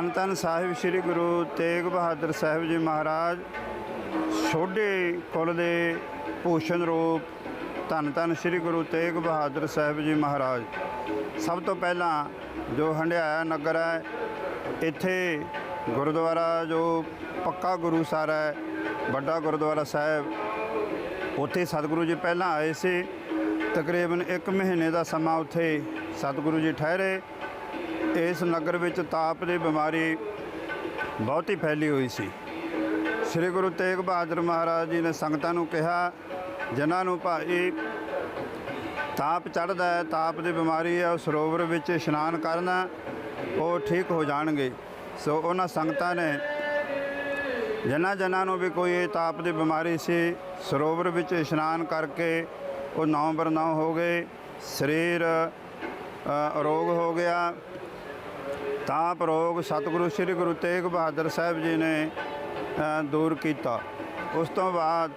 ਧੰਨ ਧੰਨ ਸਾਹਿਬ ਸ੍ਰੀ ਗੁਰੂ ਤੇਗ ਬਹਾਦਰ ਸਾਹਿਬ ਜੀ ਮਹਾਰਾਜ ਛੋਡੇ ਕੁਲ ਦੇ ਭੂਸ਼ਣ ਰੂਪ ਧੰਨ ਧੰਨ ਸ੍ਰੀ ਗੁਰੂ ਤੇਗ ਬਹਾਦਰ ਸਾਹਿਬ ਜੀ ਮਹਾਰਾਜ। ਸਭ ਤੋਂ ਪਹਿਲਾਂ ਜੋ ਹੰਡਿਆਇਆ ਨਗਰ ਹੈ, ਇੱਥੇ ਗੁਰਦੁਆਰਾ ਜੋ ਪੱਕਾ ਗੁਰੂ ਸਾਰਾ ਹੈ, ਵੱਡਾ ਗੁਰਦੁਆਰਾ ਸਾਹਿਬ, ਉੱਥੇ ਸਤਿਗੁਰੂ ਜੀ ਪਹਿਲਾਂ ਆਏ ਸੀ। ਤਕਰੀਬਨ 1 ਮਹੀਨੇ ਦਾ ਸਮਾਂ ਉੱਥੇ ਸਤਿਗੁਰੂ ਜੀ ਠਹਿਰੇ। ਇਸ ਨਗਰ ਵਿੱਚ ਤਾਪ ਦੀ ਬਿਮਾਰੀ ਬਹੁਤੀ ਫੈਲੀ ਹੋਈ ਸੀ। ਸ੍ਰੀ ਗੁਰੂ ਤੇਗ ਬਹਾਦਰ ਮਹਾਰਾਜ ਜੀ ਨੇ ਸੰਗਤਾਂ ਨੂੰ ਕਿਹਾ ਜਿਨ੍ਹਾਂ ਨੂੰ ਭਾਈ ਤਾਪ ਚੜਦਾ ਹੈ ਤਾਪ ਦੀ ਬਿਮਾਰੀ ਹੈ ਉਹ ਸਰੋਵਰ ਵਿੱਚ ਇਸ਼ਨਾਨ ਕਰਨਾ ਉਹ ਠੀਕ ਹੋ ਜਾਣਗੇ। ਸੋ ਉਹਨਾਂ ਸੰਗਤਾਂ ਨੇ ਜਿਨ੍ਹਾਂ ਜਿਨ੍ਹਾਂ ਨੂੰ ਵੀ ਕੋਈ ਇਹ ਤਾਪ ਦੀ ਬਿਮਾਰੀ ਸੀ ਸਰੋਵਰ ਵਿੱਚ ਇਸ਼ਨਾਨ ਕਰਕੇ ਉਹ ਨੌ ਬਰਨੌ ਹੋ ਗਏ। ਸਰੀਰ ਅ, ਅਰੋਗ ਹੋ ਗਿਆ। ਤਾਂ ਰੋਗ ਸਤਿਗੁਰੂ ਸ੍ਰੀ ਗੁਰੂ ਤੇਗ ਬਹਾਦਰ ਸਾਹਿਬ ਜੀ ਨੇ ਦੂਰ ਕੀਤਾ। ਉਸ ਤੋਂ ਬਾਅਦ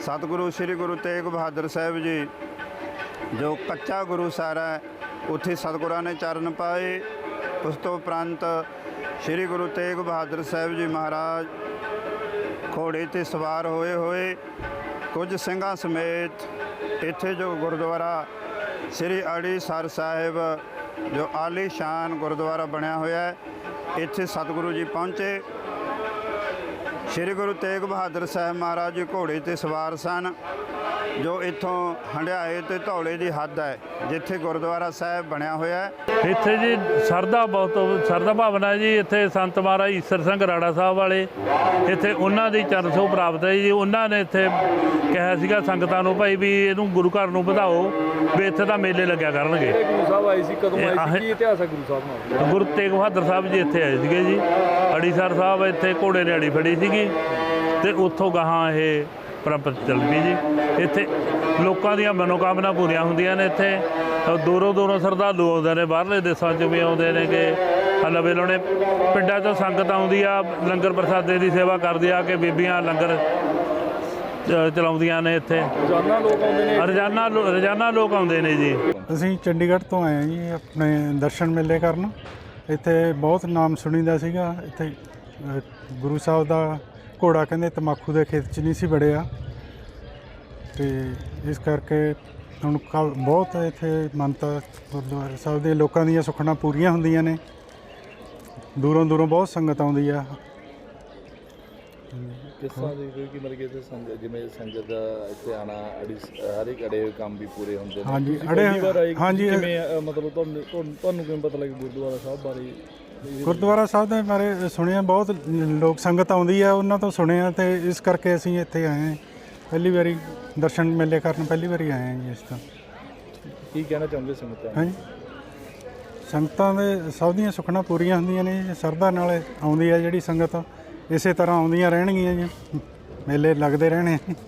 ਸਤਿਗੁਰੂ ਸ੍ਰੀ ਗੁਰੂ ਤੇਗ ਬਹਾਦਰ ਸਾਹਿਬ ਜੀ, ਜੋ ਕੱਚਾ ਗੁਰੂ ਸਾਰਾ ਹੈ, ਉੱਥੇ ਸਤਿਗੁਰਾਂ ਨੇ ਚਰਨ ਪਾਏ। ਉਸ ਤੋਂ ਉਪਰੰਤ ਸ੍ਰੀ ਗੁਰੂ ਤੇਗ ਬਹਾਦਰ ਸਾਹਿਬ ਜੀ ਮਹਾਰਾਜ ਘੋੜੇ ਤੇ ਸਵਾਰ ਹੋਏ ਹੋਏ, ਕੁਝ ਸਿੰਘਾਂ ਸਮੇਤ ਇੱਥੇ ਜੋ ਗੁਰਦੁਆਰਾ ਸ੍ਰੀ ਅੜੀਸਰ ਸਾਹਿਬ ਜੋ ਆਲੀ ਸ਼ਾਨ ਗੁਰਦੁਆਰਾ ਬਣਿਆ ਹੋਇਆ ਹੈ। ਇੱਥੇ ਸਤਿਗੁਰੂ ਜੀ ਪਹੁੰਚੇ। ਸ੍ਰੀ ਗੁਰੂ ਤੇਗ ਬਹਾਦਰ ਸਾਹਿਬ ਮਹਾਰਾਜ ਜੀ ਘੋੜੇ ਤੇ ਸਵਾਰ ਸਨ। ਜੋ ਇੱਥੋਂ ਹੰਡਿਆਏ ਤੇ ਧੌਲੇ ਦੀ ਹੱਦ ਹੈ ਜਿੱਥੇ ਗੁਰਦੁਆਰਾ ਸਾਹਿਬ ਬਣਿਆ ਹੋਇਆ ਹੈ। ਇੱਥੇ ਜੀ ਸਰਦਾ ਬਹੁਤ ਸਰਦਾ ਭਾਵਨਾ ਹੈ ਜੀ ਇੱਥੇ ਸੰਤ ਮਹਾਰਾਜ ਈਸਰ ਸਿੰਘ ਰਾੜਾ ਸਾਹਿਬ ਵਾਲੇ ਇੱਥੇ ਉਹਨਾਂ ਦੀ ਚਰਨ ਛੋਹ ਪ੍ਰਾਪਤ ਹੈ ਜੀ। ਉਹਨਾਂ ਨੇ ਇੱਥੇ ਕਿਹਾ ਸੀਗਾ ਸੰਗਤਾਂ ਨੂੰ ਭਾਈ ਵੀ ਇਹਨੂੰ ਗੁਰੂ ਘਰ ਨੂੰ ਵਧਾਓ ਵੀ ਇੱਥੇ ਤਾਂ ਮੇਲੇ ਲੱਗਿਆ ਕਰਨਗੇ। ਗੁਰੂ ਸਾਹਿਬ ਆਏ ਸੀ ਕਦੋਂ ਆਏ ਸੀ? ਕੀ ਇਤਿਹਾਸ ਹੈ ਗੁਰੂ ਸਾਹਿਬ ਨਾਲ? ਗੁਰੂ ਤੇਗ ਬਹਾਦਰ ਸਾਹਿਬ ਜੀ ਇੱਥੇ ਆਏ ਸੀਗੇ ਜੀ। ਅੜੀਸਰ ਸਾਹਿਬ ਇੱਥੇ ਘੋੜੇ ਨੇ ਅੜੀ ਫੜੀ ਸੀਗੀ ਤੇ ਉੱਥੋਂ ਗਾਹਾਂ ਇਹ ਪਰੰਪਰਾ ਚੱਲ ਪਈ ਜੀ। ਇੱਥੇ ਲੋਕਾਂ ਦੀਆਂ ਮਨੋਕਾਮਨਾ ਪੂਰੀਆਂ ਹੁੰਦੀਆਂ ਨੇ ਇੱਥੇ। ਦੂਰੋਂ ਦੂਰੋਂ ਸ਼ਰਧਾਲੂ ਆਉਂਦੇ ਨੇ ਬਾਹਰਲੇ ਦੇਸ਼ਾਂ 'ਚ ਵੀ ਆਉਂਦੇ ਨੇ ਕਿ ਹਲਵੇ ਲਾਉਣੇ ਪਿੰਡਾਂ 'ਚੋਂ ਸੰਗਤ ਆਉਂਦੀ ਆ ਲੰਗਰ ਪ੍ਰਸਾਦੇ ਦੀ ਸੇਵਾ ਕਰਦੀ ਆ ਕਿ ਬੀਬੀਆਂ ਲੰਗਰ ਚਲਾਉਂਦੀਆਂ ਨੇ ਇੱਥੇ। ਰੋਜ਼ਾਨਾ ਲੋਕ ਆਉਂਦੇ ਨੇ। ਰੋਜ਼ਾਨਾ ਲੋ- ਰੋਜ਼ਾਨਾ ਲੋਕ ਆਉਂਦੇ ਨੇ ਜੀ। ਅਸੀਂ ਚੰਡੀਗੜ੍ਹ ਤੋਂ ਆਏ ਹਾਂ ਜੀ ਆਪਣੇ ਦਰਸ਼ਨ ਮੇਲੇ ਕਰਨ। ਇੱਥੇ ਬਹੁਤ ਨਾਮ ਸੁਣੀਦਾ ਸੀਗਾ ਇੱਥੇ ਗੁਰੂ ਸਾਹਿਬ ਦਾ ਘੋੜਾ ਕਹਿੰਦੇ ਤਮਾਕੂ ਦੇ ਖੇਤ 'ਚ ਨਹੀਂ ਸੀ ਵੜਿਆ। ਤੇ ਇਸ ਕਰਕੇ ਹੁਣ ਬਹੁਤ ਇੱਥੇ ਮੰਨਤਾ ਗੁਰਦੁਆਰਾ ਸਾਹਿਬ ਦੇ ਲੋਕਾਂ ਦੀਆਂ ਸੁਖਣਾ ਪੂਰੀਆਂ ਹੁੰਦੀਆਂ ਨੇ। ਦੂਰੋਂ ਦੂਰੋਂ ਬਹੁਤ ਸੰਗਤ ਆਉਂਦੀ ਆ। ਕਿਸ ਦੀ ਕੋਈ ਕਿ ਮਤਲਬ ਕਿ ਇੱਥੇ ਸੰਗਤ ਜਿਵੇਂ ਸੰਗਤ ਦਾ ਇੱਥੇ ਆਣਾ ਅੜੀ ਹਰ ਇੱਕ ਅੜੇ ਕੰਮ ਵੀ ਪੂਰੇ ਹੁੰਦੇ ਨੇ? ਹਾਂਜੀ, ਅੜੇ- ਹਾਂਜੀ, ਕਿਵੇਂ ਮਤਲਬ ਤੁਹਾਨੂੰ ਤੁਹਾਨੂੰ- ਕਿਵੇਂ ਪਤਾ ਲੱਗਾ ਗੁਰਦੁਆਰਾ ਸਾਹਿਬ ਬਾਰੇ? ਗੁਰਦੁਆਰਾ ਸਾਹਿਬ ਦੇ ਬਾਰੇ ਸੁਣਿਆ ਬਹੁਤ ਲੋਕ ਸੰਗਤ ਆਉਂਦੀ ਆ ਉਹਨਾਂ ਤੋਂ ਸੁਣਿਆ ਤੇ ਇਸ ਕਰਕੇ ਅਸੀਂ ਇੱਥੇ ਆਏ ਹਾਂ। ਪਹਿਲੀ ਵਾਰੀ ਦਰਸ਼ਨ ਮੇਲੇ ਕਰਨ ਪਹਿਲੀ ਵਾਰੀ ਆਏ ਹਾਂ ਜੀ ਇਸ ਤੋਂ। ਕੀ ਕਹਿਣਾ ਚਾਹੁੰਦੇ ਸੰਗਤਾਂ ਨੂੰ? ਹਾਂਜੀ। ਸੰਗਤਾਂ ਦੇ ਸਭ ਦੀਆਂ ਸੁਖਣਾ ਪੂਰੀਆਂ ਹੁੰਦੀਆਂ ਨੇ ਜੀ ਸਰਦਾ ਨਾਲ ਆਉਂਦੀ ਆ ਜਿਹੜੀ ਸੰਗਤ ਇਸੇ ਤਰ੍ਹਾਂ ਆਉਂਦੀਆਂ ਰਹਿਣਗੀਆਂ ਜੀ। ਮੇਲੇ ਲੱਗਦੇ ਰਹਿਣੇ